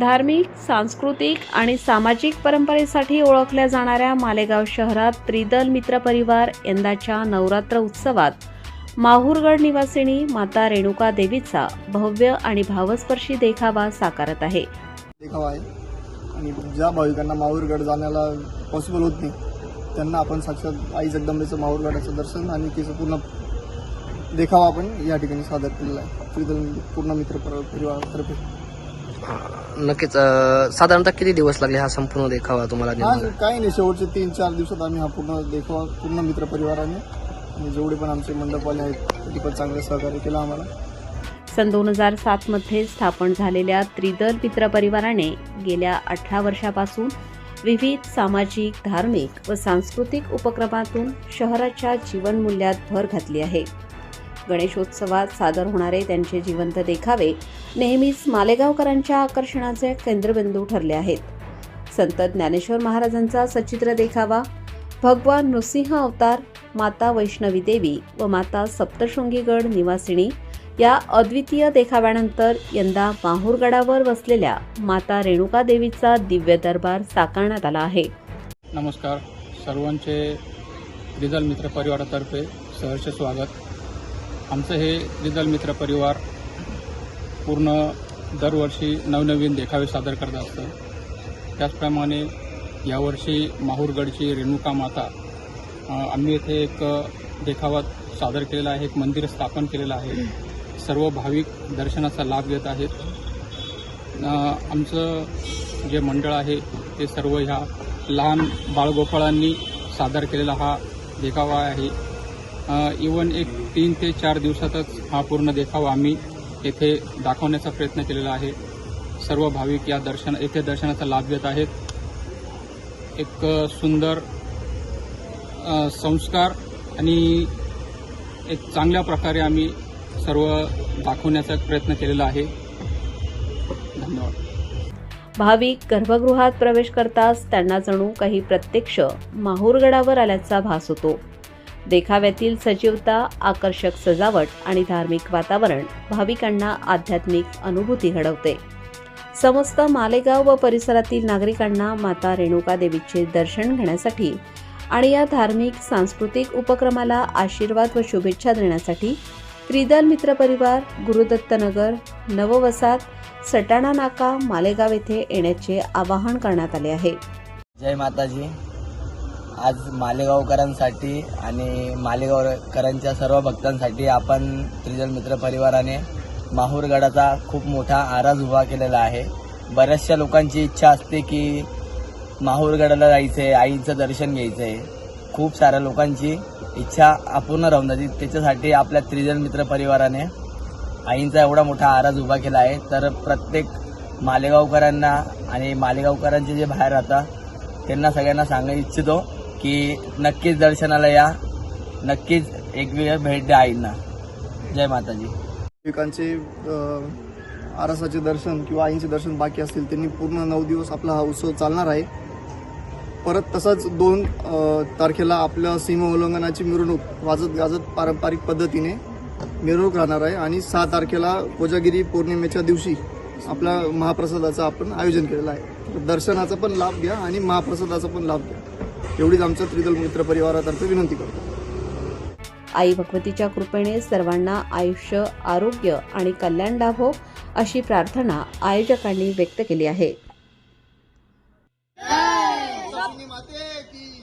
धार्मिक सांस्कृतिक आणि सामाजिक परंपरेसाठी ओळखल्या जाणाऱ्या मालेगाव शहरात त्रिदल मित्र परिवार यंदाच्या नवरात्र उत्सवात माहूरगड निवासिनी माता रेणुका देवीचा भव्य आणि भावस्पर्शी देखावा साकारत आहे. देखावा आहे. आणि ज्या भाविकांना माहूरगड जाण्याला पॉसिबल होत नाही त्यांना आपण साक्षात आई जगदंबेचं माहूरगडाचं दर्शन आणि तिचं पूर्ण देखावा आपण या ठिकाणी सादर केलेला आहे. त्रिदल पूर्ण मित्र पर- परिवारातर्फे. नक्कीच साधारणतः किती दिवस लागले हा संपूर्ण देखावा तुम्हाला हा निर्माण? काही नाही शेवटचे तीन चार दिवसात आम्ही हा पूर्ण देखावा पूर्ण मित्र परिवाराने आणि जेवढे पण आमचे मंडपवाले आहेत त्यांनी पण चांगलं सहकार्य केलं आम्हाला. सन दोन हजार सातमध्ये स्थापन झालेल्या त्रिदल मित्र परिवाराने गेल्या अठरा वर्षापासून विविध सामाजिक धार्मिक व सांस्कृतिक उपक्रमातून शहराच्या जीवनमूल्यात भर घातली आहे. गणेशोत्सवात सादर होणारे त्यांचे जिवंत देखावे नेहमीच मालेगावकरांच्या आकर्षणाचे केंद्रबिंदू ठरले आहेत. संत ज्ञानेश्वर महाराजांचा सचित्र देखावा भगवान नृसिंह अवतार माता वैष्णवी देवी व माता सप्तशृंगीगड निवासिनी या अद्वितीय देखाव्यानंतर यंदा माहूरगडावर बसलेल्या माता रेणुका देवीचा दिव्य दरबार साकारण्यात आला आहे. नमस्कार. सर्वांचे रिजल मित्र परिवारातर्फे सहर्ष स्वागत. आमचं हे रिजल मित्र परिवार पूर्ण दरवर्षी नवनवीन देखावे सादर करत असतं. त्याचप्रमाणे यावर्षी माहूरगडची रेणुका माता आम्ही येथे एक देखावा सादर केलेला आहे एक मंदिर स्थापन केलेलं आहे. सर्व भाविक दर्शनाचा लाभ घेत आहेत. आमचं जे मंडळ आहे ते सर्व ह्या लहान बाळगोपाळांनी सादर केलेला हा देखावा आहे. इवन एक तीन ते चार दिवसातच हा पूर्ण देखावा आम्ही येथे दाखवण्याचा प्रयत्न केलेला आहे. सर्व भाविक या दर्शन येथे दर्शनाचा लाभ घेत आहेत. एक सुंदर संस्कार आणि एक चांगल्या प्रकारे आम्ही सर्व दाखवण्याचा प्रयत्न केलेला आहे. धन्यवाद. भाविक गर्भगृहात प्रवेश करताच त्यांना जणू काही प्रत्यक्ष माहूरगडावर आल्याचा भास होतो. देखाव्यातील सजीवता आकर्षक सजावट आणि धार्मिक वातावरण भाविकांना आध्यात्मिक अनुभूती घडवते. समस्त मालेगाव व परिसरातील नागरिकांना माता रेणुका देवीचे दर्शन घेण्यासाठी आणि या धार्मिक सांस्कृतिक उपक्रमाला आशीर्वाद व शुभेच्छा देण्यासाठी त्रिदल मित्र परिवार गुरुदत्तनगर नववसात सटाणा नाका मालेगाव येथे येण्याचे आवाहन करण्यात आले आहे. जय माताजी. आज मालेगावकरांसाठी आणि मालेगावकरांच्या सर्व भक्तांसाठी आपण त्रिजन मित्र परिवाराने माहूरगडाचा खूप मोठा आराज उभा केलेला आहे. बऱ्याचशा लोकांची इच्छा असते की माहूरगडाला जायचं आहे आईचं दर्शन घ्यायचं. आहे खूप साऱ्या लोकांची इच्छा अपूर्ण राहून जाते. त्याच्यासाठी आपल्या त्रिजन मित्र परिवाराने आईंचा एवढा मोठा आराज उभा केला आहे. तर प्रत्येक मालेगावकरांना आणि मालेगावकरांचे जे बाहेर राहतात त्यांना सगळ्यांना सांगू इच्छितो. की नक्कीच दर्शनाला या. नक्कीच एक वेळ भेट द्या आईंना. जय माताजी. एकांचे आरसाचे दर्शन किंवा आईंचे दर्शन बाकी असतील त्यांनी पूर्ण नऊ दिवस आपला हा उत्सव चालणार आहे. परत तसंच दोन तारखेला आपल्या सीमा उल्लंघनाची मिरवणूक वाजत गाजत पारंपरिक पद्धतीने मिरवणूक राहणार आहे आणि सहा तारखेला कोजागिरी पौर्णिमेच्या दिवशी आपल्या महाप्रसादाचं आपण आयोजन केलेलं आहे. दर्शनाचा पण लाभ घ्या आणि महाप्रसादाचा पण लाभ घ्या. एवढीच आमचं त्रिदल मित्र परिवारातर्फे विनंती करतो. आई भगवतीच्या कृपेने सर्वांना आयुष्य आरोग्य आणि कल्याण लाभो अशी प्रार्थना आयोजकांनी व्यक्त केली आहे. माते की